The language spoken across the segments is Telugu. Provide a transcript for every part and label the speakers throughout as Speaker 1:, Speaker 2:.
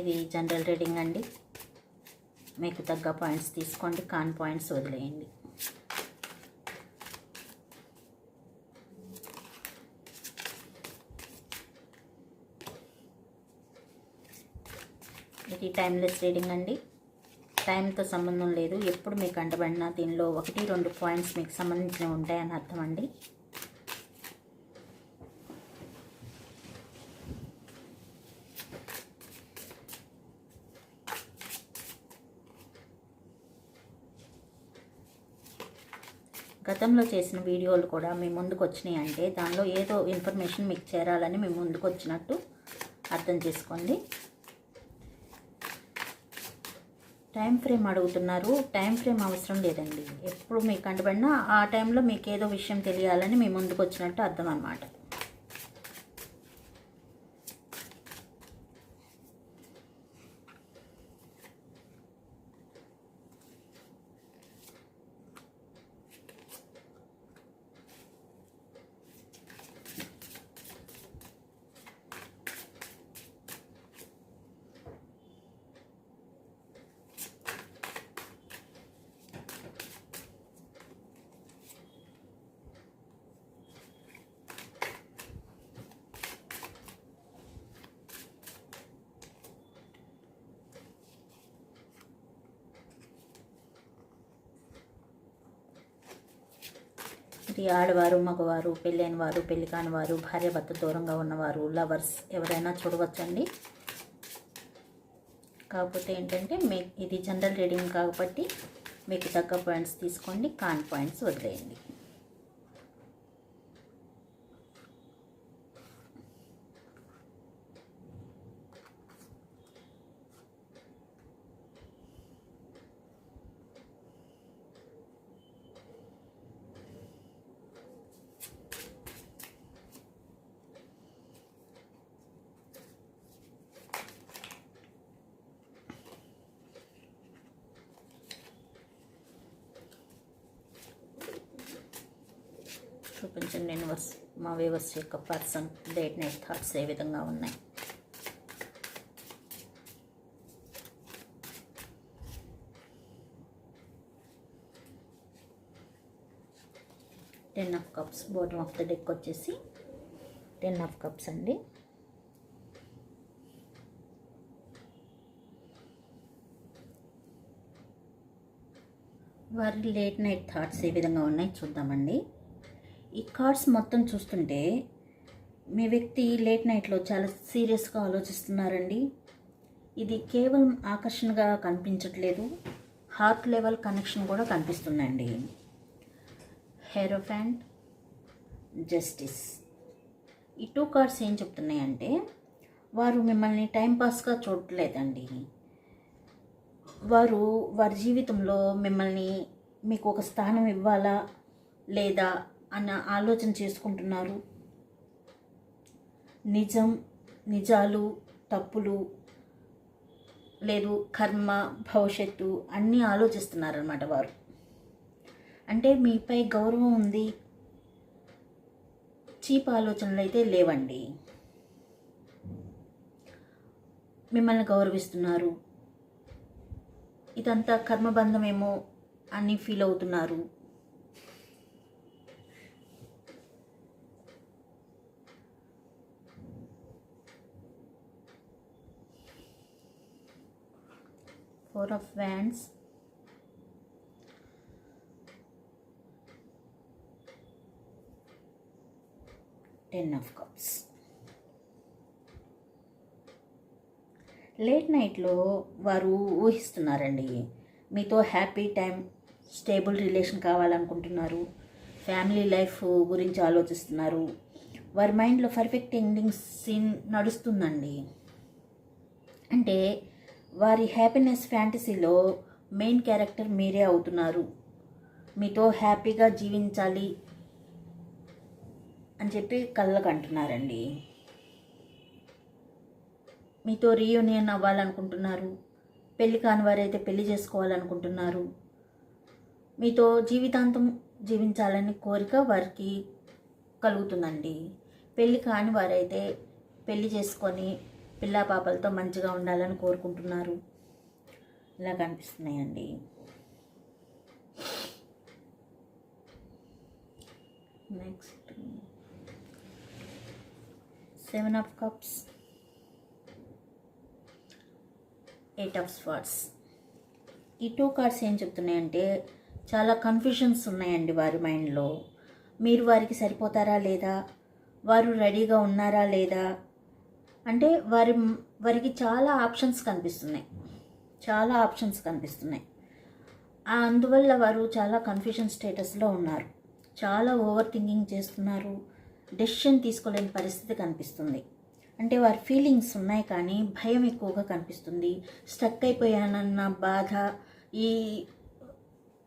Speaker 1: ఇది జనరల్ రీడింగ్ అండి. మీకు తగ్గ పాయింట్స్ తీసుకోండి కాన్ పాయింట్స్ వదిలేయండి. ఇది టైమ్లెస్ రీడింగ్ అండి. టైంతో సంబంధం లేదు. ఎప్పుడు మీకు అంటబడినా దీనిలో ఒకటి రెండు పాయింట్స్ మీకు సంబంధించినవి ఉంటాయని అర్థం అండి. గతంలో చేసిన వీడియోలు కూడా మీ ముందుకు వచ్చినాయి అంటే దానిలో ఏదో ఇన్ఫర్మేషన్ మీకు చేరాలని మీ ముందుకు వచ్చినట్టు అర్థం చేసుకోండి. టైం ఫ్రేమ్ అడుగుతున్నారు. టైం ఫ్రేమ్ అవసరం లేదండి. ఎప్పుడు మీకు కంటపడినా ఆ టైంలో మీకు ఏదో విషయం తెలియాలని మీ ముందుకు వచ్చినట్టు అర్థం అనమాట స్త్రీ ఆడవారు మగవారు పెళ్ళైన వారు పెళ్ళి కాని వారు భార్య భర్త దూరంగా ఉన్నవారు లవర్స్ ఎవరైనా చూడవచ్చండి. కాకపోతే ఏంటంటే మీ ఇది జనరల్ రీడింగ్ కాబట్టి మీకు తగ్గ పాయింట్స్ తీసుకోండి కాన్ పాయింట్స్ వదిలేయండి. చూపించండి నేను వస్ మా వేవర్స్ యొక్క పర్సన్ డేట్ నైట్ థాట్స్ ఏ విధంగా ఉన్నాయి? Ten of cups bottom of the deck వచ్చేసి టెన్ ఆఫ్ కప్స్ అండి. వారి లేట్ నైట్ థాట్స్ ఏ విధంగా ఉన్నాయి చూద్దామండి. ఈ కార్డ్స్ మొత్తం చూస్తుంటే మీ వ్యక్తి లేట్ నైట్లో చాలా సీరియస్గా ఆలోచిస్తున్నారండి. ఇది కేవలం ఆకర్షణగా కనిపించట్లేదు. హార్ట్ లెవెల్ కనెక్షన్ కూడా కనిపిస్తుందండి. Hierophant justice. ఈ టూ కార్డ్స్ ఏం చెప్తున్నాయంటే వారు మిమ్మల్ని టైంపాస్గా చూడట్లేదండి వారు వారి జీవితంలో మిమ్మల్ని మీకు ఒక స్థానం ఇవ్వాలా లేదా అన్న ఆలోచన చేసుకుంటున్నారు. నిజం నిజాలు తప్పులు లేదు కర్మ భవిష్యత్తు అన్నీ ఆలోచిస్తున్నారనమాట వారు. అంటే మీపై గౌరవం ఉంది. చీప్ ఆలోచనలు అయితే లేవండి. మిమ్మల్ని గౌరవిస్తున్నారు. ఇదంతా కర్మబంధమేమో అని ఫీల్ అవుతున్నారు. Four of wands ten of cups late నైట్లో వారు ఊహిస్తున్నారండి. మీతో హ్యాపీ టైం స్టేబుల్ రిలేషన్ కావాలనుకుంటున్నారు. ఫ్యామిలీ లైఫ్ గురించి ఆలోచిస్తున్నారు. వారి మైండ్లో పర్ఫెక్ట్ ఎండింగ్ సీన్ నడుస్తుందండి. అంటే వారి హ్యాపీనెస్ ఫ్యాంటసీలో మెయిన్ క్యారెక్టర్ మీరే అవుతున్నారు. మీతో హ్యాపీగా జీవించాలి అని చెప్పి కళ్ళకు అంటున్నారండి. మీతో రీయూనియన్ అవ్వాలనుకుంటున్నారు. పెళ్ళి కాని వారైతే పెళ్ళి చేసుకోవాలనుకుంటున్నారు. మీతో జీవితాంతం జీవించాలని కోరిక వారికి కలుగుతుందండి. పెళ్ళి కాని వారైతే పెళ్ళి చేసుకొని పిల్లా పాపలతో మంచిగా ఉండాలని కోరుకుంటున్నారు. ఇలా కనిపిస్తున్నాయండి. Next seven of cups eight of swords ఈ టూ కార్డ్స్ ఏం చెప్తున్నాయంటే చాలా కన్ఫ్యూషన్స్ ఉన్నాయండి వారి మైండ్లో మీరు వారికి సరిపోతారా లేదా? వారు రెడీగా ఉన్నారా లేదా? అంటే వారి వారికి చాలా ఆప్షన్స్ కనిపిస్తున్నాయి. చాలా ఆప్షన్స్ కనిపిస్తున్నాయి. అందువల్ల వారు చాలా కన్ఫ్యూషన్ స్టేటస్లో ఉన్నారు. చాలా ఓవర్ థింకింగ్ చేస్తున్నారు. డెసిషన్ తీసుకోలేని పరిస్థితి కనిపిస్తుంది. అంటే వారి ఫీలింగ్స్ ఉన్నాయి కానీ భయం ఎక్కువగా కనిపిస్తుంది. స్టక్ అయిపోయానన్న బాధ ఈ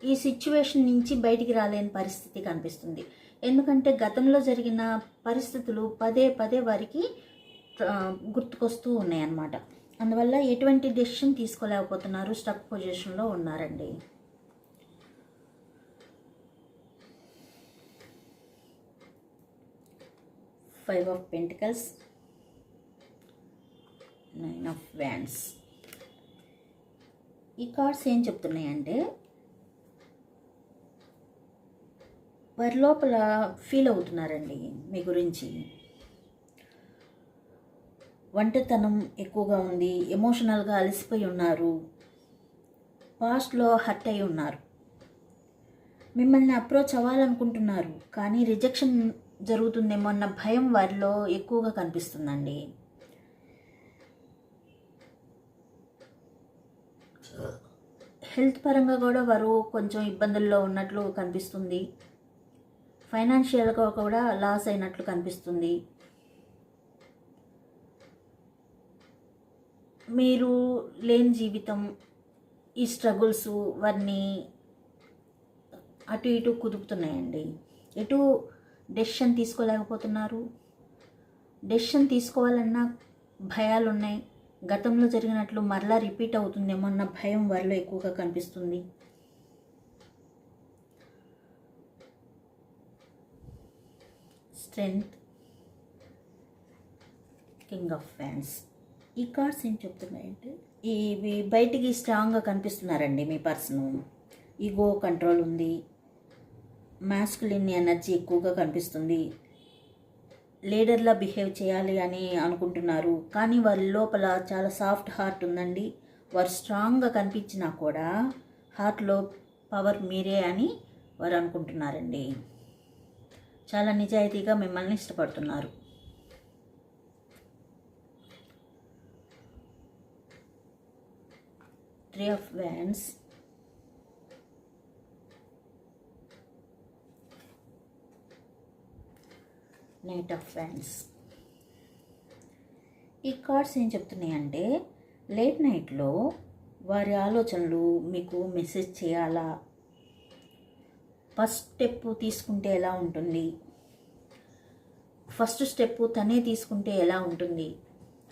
Speaker 1: ఈ సిచ్యువేషన్ నుంచి బయటికి రాలేని పరిస్థితి కనిపిస్తుంది. ఎందుకంటే గతంలో జరిగిన పరిస్థితులు పదే పదే వారికి గుర్తుకొస్తూ ఉన్నాయన్నమాట. అందువల్ల ఎటువంటి డెసిషన్ తీసుకోలేకపోతున్నారు స్టక్ పొజిషన్లో ఉన్నారండి. Five of pentacles nine of wands ఈ కార్డ్స్ ఏం చెప్తున్నాయంటే వారి లోపల ఫీల్ అవుతున్నారండి మీ గురించి. ఒంటరితనం ఎక్కువగా ఉంది ఎమోషనల్గా అలసిపోయి ఉన్నారు పాస్ట్లో హర్ట్ అయి ఉన్నారు. మిమ్మల్ని అప్రోచ్ అవ్వాలనుకుంటున్నారు కానీ రిజెక్షన్ జరుగుతుందేమో అన్న భయం వారిలో ఎక్కువగా కనిపిస్తుందండి. హెల్త్ పరంగా కూడా వారు కొంచెం ఇబ్బందుల్లో ఉన్నట్లు కనిపిస్తుంది. ఫైనాన్షియల్గా కూడా లాస్ అయినట్లు కనిపిస్తుంది. మీరు లేని జీవితం ఈ స్ట్రగుల్స్ వారిని అటు ఇటు కుదుపుతున్నాయండి ఎటు డెసిషన్ తీసుకోలేకపోతున్నారు? డెసిషన్ తీసుకోవాలన్నా భయాలు ఉన్నాయి గతంలో జరిగినట్లు మరలా రిపీట్ అవుతుందేమో అన్న భయం వారిలో ఎక్కువగా కనిపిస్తుంది. స్ట్రెంగ్త్ కింగ్ ఆఫ్ ఫ్యాన్స్ ఈ కార్డ్స్ ఏం చెప్తున్నాయంటే ఇవి బయటికి స్ట్రాంగ్గా కనిపిస్తున్నారండి మీ పర్సన్ ఈగో కంట్రోల్ ఉంది. మాస్కులిన్ ఎనర్జీ ఎక్కువగా కనిపిస్తుంది. లీడర్లా బిహేవ్ చేయాలి అని అనుకుంటున్నారు. కానీ వారి లోపల చాలా సాఫ్ట్ హార్ట్ ఉందండి. వారు స్ట్రాంగ్గా కనిపించినా కూడా హార్ట్లో పవర్ మీరే అని వారు అనుకుంటున్నారండి. చాలా నిజాయితీగా మిమ్మల్ని ఇష్టపడుతున్నారు. Three of wands knight of wands ఈ కార్డ్స్ ఏం చెప్తున్నాయంటే లేట్ నైట్లో వారి ఆలోచనలు మీకు మెసేజ్ చేయాలా? ఫస్ట్ స్టెప్ తీసుకుంటే ఎలా ఉంటుంది? ఫస్ట్ స్టెప్ తనే తీసుకుంటే ఎలా ఉంటుంది?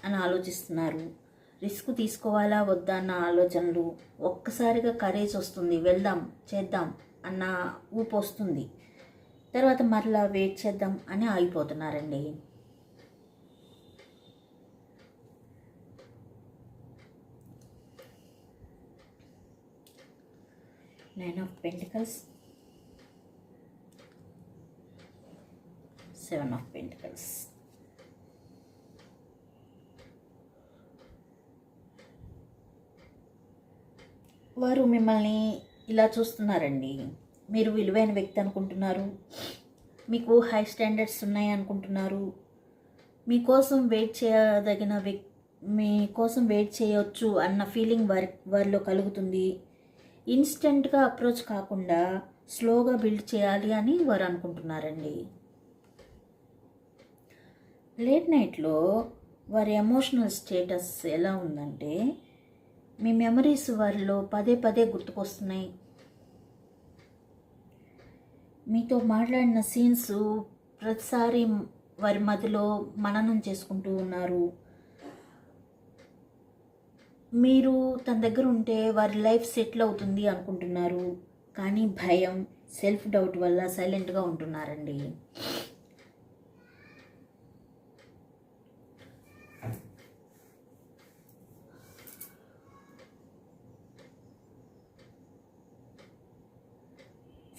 Speaker 1: అని ఆలోచిస్తున్నారు. రిస్క్ తీసుకోవాలా వద్దా అన్న ఆలోచనలు. ఒక్కసారిగా కరేజ్ వస్తుంది. వెళ్దాం చేద్దాం అన్న ఊపు వస్తుంది. తర్వాత మరలా వెయిట్ చేద్దాం అని ఆగిపోతున్నారండి. Nine of pentacles seven of pentacles వారు మిమ్మల్ని ఇలా చూస్తున్నారండి. మీరు విలువైన వ్యక్తి అనుకుంటున్నారు. మీకు హై స్టాండర్డ్స్ ఉన్నాయి అనుకుంటున్నారు. మీకోసం వెయిట్ చేయదగిన వ్యక్ మీకోసం వెయిట్ చేయొచ్చు అన్న ఫీలింగ్ వారి వారిలో కలుగుతుంది. ఇన్స్టెంట్గా అప్రోచ్ కాకుండా స్లోగా బిల్డ్ చేయాలి అని వారు అనుకుంటున్నారండి. లేట్ నైట్లో వారి ఎమోషనల్ స్టేటస్ ఎలా ఉందంటే మీ మెమరీస్ వారిలో పదే పదే గుర్తుకొస్తున్నాయి. మీతో మాట్లాడిన సీన్స్ ప్రతిసారి వారి మధ్యలో మననం చేసుకుంటూ ఉన్నారు. మీరు తన దగ్గర ఉంటే వారి లైఫ్ సెటిల్ అవుతుంది అనుకుంటున్నారు. కానీ భయం సెల్ఫ్ డౌట్ వల్ల సైలెంట్గా ఉంటున్నారండి.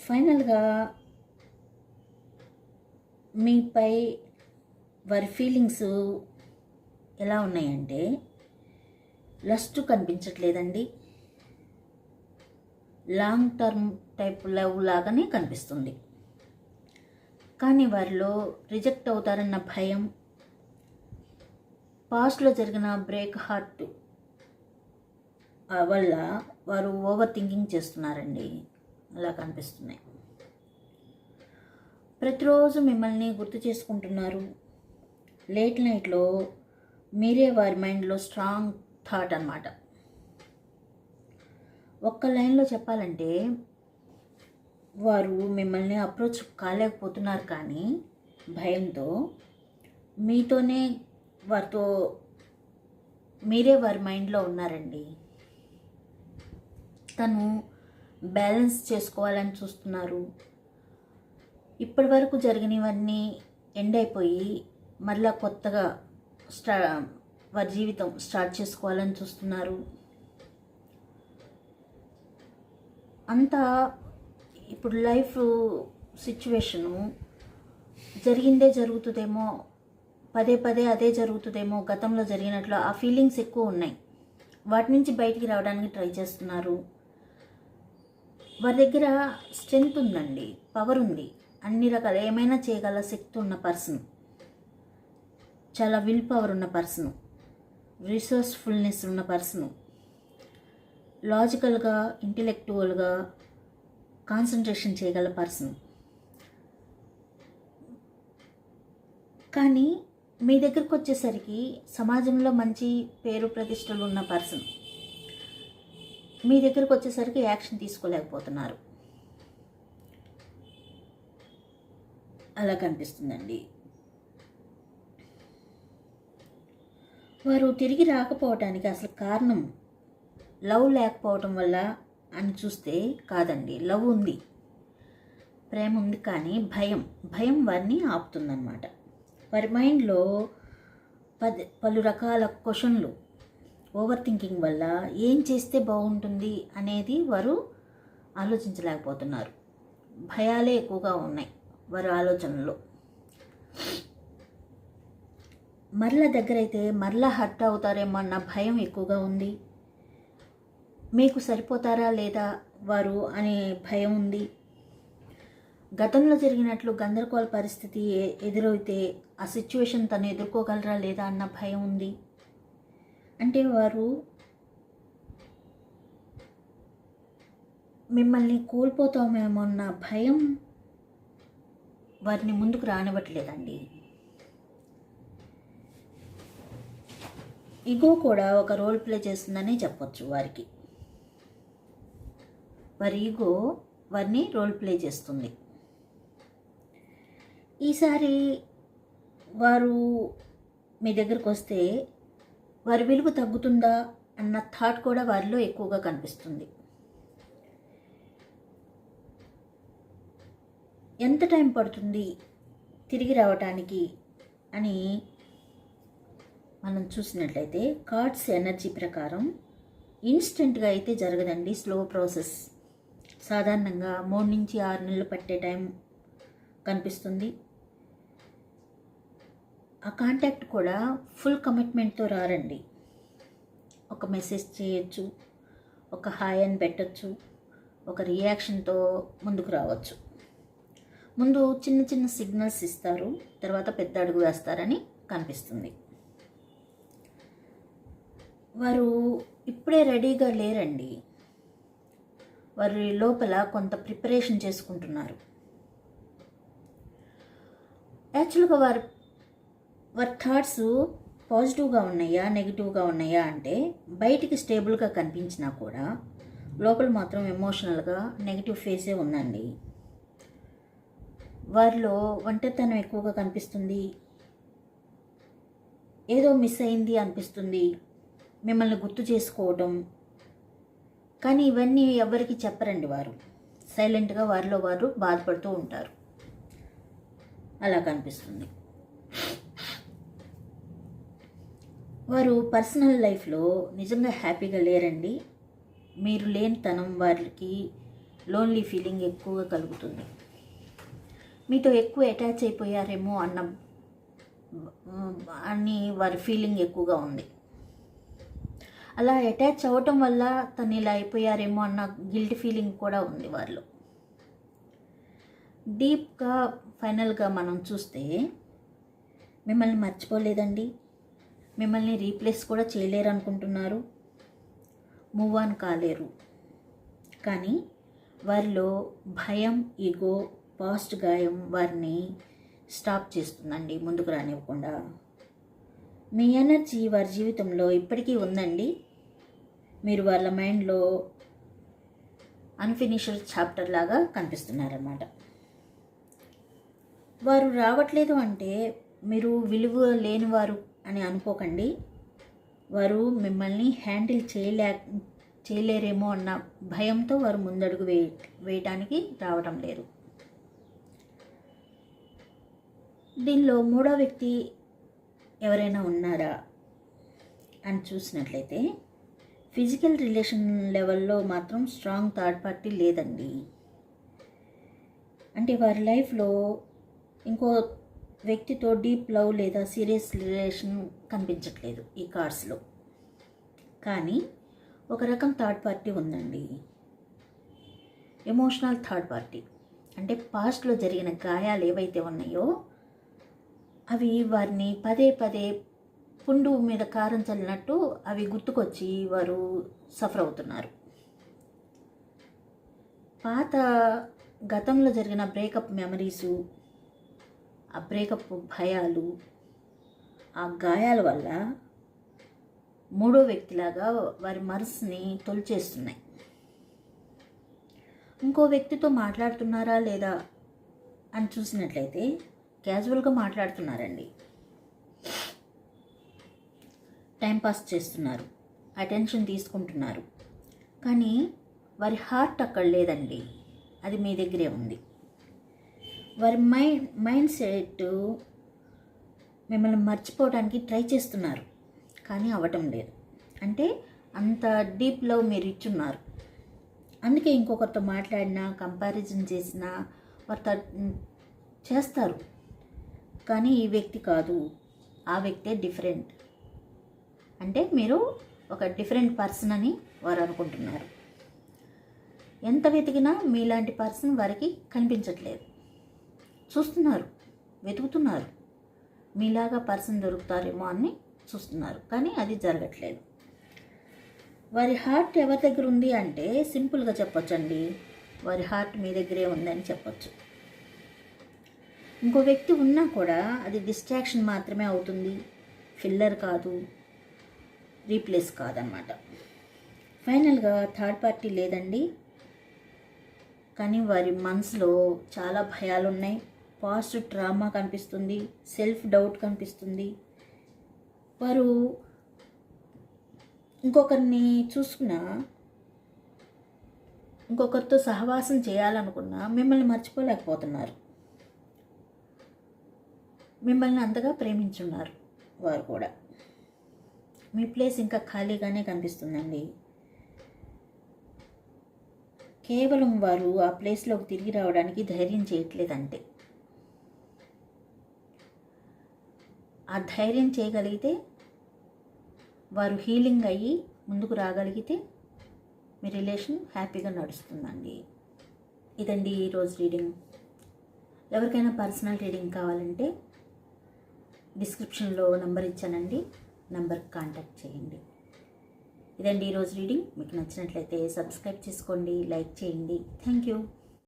Speaker 1: ఫైనల్గా మీపై వారి ఫీలింగ్స్ ఎలా ఉన్నాయంటే లస్ట్ కనిపించట్లేదండి. లాంగ్ టర్మ్ టైప్ లవ్ లాగానే కనిపిస్తుంది. కానీ వారిలో రిజెక్ట్ అవుతారన్న భయం పాస్ట్లో జరిగిన బ్రేక్ హార్ట్ వల్ల వారు ఓవర్ థింకింగ్ చేస్తున్నారండి. అలా కనిపిస్తున్నాయి. ప్రతిరోజు మిమ్మల్ని గుర్తు చేసుకుంటున్నారు. లేట్ నైట్లో మీరే వారి మైండ్లో స్ట్రాంగ్ థాట్ అనమాట ఒక్క లైన్లో చెప్పాలంటే వారు మిమ్మల్ని అప్రోచ్ కాలేకపోతున్నారు కానీ భయంతో మీతోనే వారితో మీరే వారి మైండ్లో ఉన్నారండి. తను బ్యాలెన్స్ చేసుకోవాలని చూస్తున్నారు. ఇప్పటి వరకు జరిగినవన్నీ ఎండ్ అయిపోయి మళ్ళా కొత్తగా స్టా వారి జీవితం స్టార్ట్ చేసుకోవాలని చూస్తున్నారు. అంతా ఇప్పుడు లైఫ్ సిచ్యువేషను జరిగిందే జరుగుతుందేమో పదే పదే అదే జరుగుతుందేమో గతంలో జరిగినట్లు ఆ ఫీలింగ్స్ ఎక్కువ ఉన్నాయి. వాటి నుంచి బయటికి రావడానికి ట్రై చేస్తున్నారు. వారి దగ్గర స్ట్రెంగ్త్ ఉందండి పవర్ ఉంది. అన్ని రకాల ఏమైనా చేయగల శక్తి ఉన్న పర్సన్ చాలా విల్ పవర్ ఉన్న పర్సన్ రిసోర్స్ఫుల్నెస్ ఉన్న పర్సన్ లాజికల్గా ఇంటెలెక్చువల్గా కాన్సన్ట్రేషన్ చేయగల పర్సన్ కానీ మీ దగ్గరకు వచ్చేసరికి సమాజంలో మంచి పేరు ప్రతిష్టలు ఉన్న పర్సన్ మీ దగ్గరకు వచ్చేసరికి యాక్షన్ తీసుకోలేకపోతున్నారు. అలా కనిపిస్తుందండి. వారు తిరిగి రాకపోవటానికి అసలు కారణం లవ్ లేకపోవటం వల్ల అని చూస్తే కాదండి లవ్ ఉంది. ప్రేమ ఉంది కానీ భయం భయం వారిని ఆపుతుందన్నమాట. వారి మైండ్లో పది పలు రకాల క్వశ్చన్లు ఓవర్ థింకింగ్ వల్ల ఏం చేస్తే బాగుంటుంది అనేది వారు ఆలోచించలేకపోతున్నారు. భయాలే ఎక్కువగా ఉన్నాయి వారి ఆలోచనలో మరల దగ్గరైతే మరలా హర్ట్ అవుతారేమో అన్న భయం ఎక్కువగా ఉంది. మీకు సరిపోతారా లేదా వారు అనే భయం ఉంది. గతంలో జరిగినట్లు గందరగోళ పరిస్థితి ఎదురైతే ఆ సిచ్యువేషన్ తను ఎదుర్కోగలరా లేదా అన్న భయం ఉంది. అంటే వారు మిమ్మల్ని కోల్పోతామేమో అన్న భయం వారిని ముందుకు రానివ్వట్లేదండి. ఇగో కూడా ఒక రోల్ ప్లే చేస్తుందనే చెప్పొచ్చు వారికి. వారి ఈగో వారిని రోల్ ప్లే చేస్తుంది. ఈసారి వారు మీ దగ్గరకు వస్తే వారి విలువ తగ్గుతుందా అన్న థాట్ కూడా వారిలో ఎక్కువగా కనిపిస్తుంది. ఎంత టైం పడుతుంది తిరిగి రావటానికి అని మనం చూసినట్లయితే కార్డ్స్ ఎనర్జీ ప్రకారం ఇన్స్టెంట్గా అయితే జరగదండి స్లో ప్రాసెస్. సాధారణంగా మూడు నుంచి ఆరు నెలలు పట్టే టైం కనిపిస్తుంది. ఆ కాంటాక్ట్ కూడా ఫుల్ కమిట్మెంట్తో రారండి. ఒక మెసేజ్ చేయొచ్చు ఒక హాయ్ అని పెట్టచ్చు ఒక రియాక్షన్తో ముందుకు రావచ్చు. ముందు చిన్న చిన్న సిగ్నల్స్ ఇస్తారు తర్వాత పెద్ద అడుగు వేస్తారని కనిపిస్తుంది. వారు ఇప్పుడే రెడీగా లేరండి. వారి లోపల కొంత ప్రిపరేషన్ చేసుకుంటున్నారు. యాక్చువల్గా వారు వారి థాట్స్ పాజిటివ్గా ఉన్నాయా నెగిటివ్గా ఉన్నాయా అంటే బయటికి స్టేబుల్గా కనిపించినా కూడా లోపల మాత్రం ఎమోషనల్గా నెగిటివ్ ఫేసే ఉందండి. వారిలో ఒంటరితనం ఎక్కువగా కనిపిస్తుంది. ఏదో మిస్ అయింది అనిపిస్తుంది. మిమ్మల్ని గుర్తు చేసుకోవడం కానీ ఇవన్నీ ఎవరికి చెప్పరండి వారు. సైలెంట్గా వారిలో వారు బాధపడుతూ ఉంటారు. అలా కనిపిస్తుంది. వారు పర్సనల్ లైఫ్లో నిజంగా హ్యాపీగా లేరండి. మీరు లేని తనం వారికి లోన్లీ ఫీలింగ్ ఎక్కువగా కలుగుతుంది. మీతో ఎక్కువ అటాచ్ అయిపోయారేమో అన్న అని వారి ఫీలింగ్ ఎక్కువగా ఉంది. అలా అటాచ్ అవ్వటం వల్ల తను ఇలా అయిపోయారేమో అన్న గిల్ట్ ఫీలింగ్ కూడా ఉంది వారిలో. డీప్గా ఫైనల్గా మనం చూస్తే మిమ్మల్ని మర్చిపోలేదండి. మిమ్మల్ని రీప్లేస్ కూడా చేయలేరు అనుకుంటున్నారు మూవ్ ఆన్ కాలేరు. కానీ వారిలో భయం ఈగో పాస్ట్ గాయం వారిని స్టాప్ చేస్తుందండి ముందుకు రానివ్వకుండా. మీ ఎనర్జీ వారి జీవితంలో ఇప్పటికీ ఉందండి. మీరు వాళ్ళ మైండ్లో అన్ఫినిష్డ్ చాప్టర్ లాగా కనిపిస్తున్నారన్నమాట. వారు రావట్లేదు అంటే మీరు విలువ లేనివారు అని అనుకోకండి. వారు మిమ్మల్ని హ్యాండిల్ చేయలే చేయలేరేమో అన్న భయంతో వారు ముందడుగు వే వేయటానికి రావటం లేరు దీనిలో మూడో వ్యక్తి ఎవరైనా ఉన్నారా అని చూసినట్లయితే ఫిజికల్ రిలేషన్ లెవెల్లో మాత్రం స్ట్రాంగ్ థర్డ్ పార్టీ లేదండి. అంటే వారి లైఫ్లో ఇంకో వ్యక్తితో డీప్ లవ్ లేదా సీరియస్ రిలేషన్ కనిపించట్లేదు ఈ కార్డ్స్లో కానీ ఒక రకం థర్డ్ పార్టీ ఉందండి. Emotional third party. అంటే పాస్ట్లో జరిగిన గాయాలు ఏవైతే ఉన్నాయో అవి వారిని పదే పదే పుండు మీద కారం చల్లినట్టు అవి గుర్తుకొచ్చి వారు సఫర్ అవుతున్నారు. పాత గతంలో జరిగిన బ్రేకప్ మెమరీసు ఆ బ్రేకప్ భయాలు ఆ గాయాల వల్ల మూడో వ్యక్తిలాగా వారి మనసుని తొలిచేస్తున్నాయి. ఇంకో వ్యక్తితో మాట్లాడుతున్నారా లేదా అని చూసినట్లయితే క్యాజువల్గా మాట్లాడుతున్నారండి. టైంపాస్ చేస్తున్నారు అటెన్షన్ తీసుకుంటున్నారు. కానీ వారి హార్ట్ అక్కడ లేదండి. అది మీ దగ్గరే ఉంది. వారి మైండ్ మైండ్ సెట్ మిమ్మల్ని మర్చిపోవడానికి ట్రై చేస్తున్నారు కానీ అవ్వటం లేదు. అంటే అంత డీప్ లవ్ మీరు ఇచ్చున్నారు. అందుకే ఇంకొకరితో మాట్లాడినా కంపారిజన్ చేసినా వారు చేస్తారు. కానీ ఈ వ్యక్తి కాదు. ఆ వ్యక్తే డిఫరెంట్. అంటే మీరు ఒక డిఫరెంట్ పర్సన్ అని వారు అనుకుంటున్నారు. ఎంత వెతికినా మీలాంటి పర్సన్ వారికి కనిపించట్లేదు. చూస్తున్నారు. వెతుకుతున్నారు. మీలాగా పర్సన్ దొరుకుతారేమో అని చూస్తున్నారు. కానీ అది జరగట్లేదు. వారి హార్ట్ ఎవరి దగ్గర ఉంది అంటే సింపుల్గా చెప్పొచ్చండి. వారి హార్ట్ మీ దగ్గరే ఉందని చెప్పొచ్చు. ఇంకో వ్యక్తి ఉన్నా కూడా అది డిస్ట్రాక్షన్ మాత్రమే అవుతుంది. ఫిల్లర్ కాదు. రీప్లేస్ కాదనమాట ఫైనల్గా థర్డ్ పార్టీ లేదండి. కానీ వారి మనసులో చాలా భయాలు ఉన్నాయి పాస్ట్ డ్రామా కనిపిస్తుంది సెల్ఫ్ డౌట్ కనిపిస్తుంది. వారు ఇంకొకరిని చూసుకున్న ఇంకొకరితో సహవాసం చేయాలనుకున్నా మిమ్మల్ని మర్చిపోలేకపోతున్నారు. మిమ్మల్ని అంతగా ప్రేమించున్నారు వారు కూడా. మీ ప్లేస్ ఇంకా ఖాళీగానే కనిపిస్తుందండి. కేవలం వారు ఆ ప్లేస్లోకి తిరిగి రావడానికి ధైర్యం చేయట్లేదంటే. ఆ ధైర్యం చేయగలిగితే వారు హీలింగ్ అయ్యి ముందుకు రాగలిగితే మీ రిలేషన్ హ్యాపీగా నడుస్తుందండి. ఇదండి ఈరోజు రీడింగ్. ఎవరికైనా పర్సనల్ రీడింగ్ కావాలంటే డిస్క్రిప్షన్లో నెంబర్ ఇచ్చానండి. నంబర్కి కాంటాక్ట్ చేయండి. ఇదండి ఈరోజు రీడింగ్. మీకు నచ్చినట్లయితే సబ్స్క్రైబ్ చేసుకోండి లైక్ చేయండి. Thank you.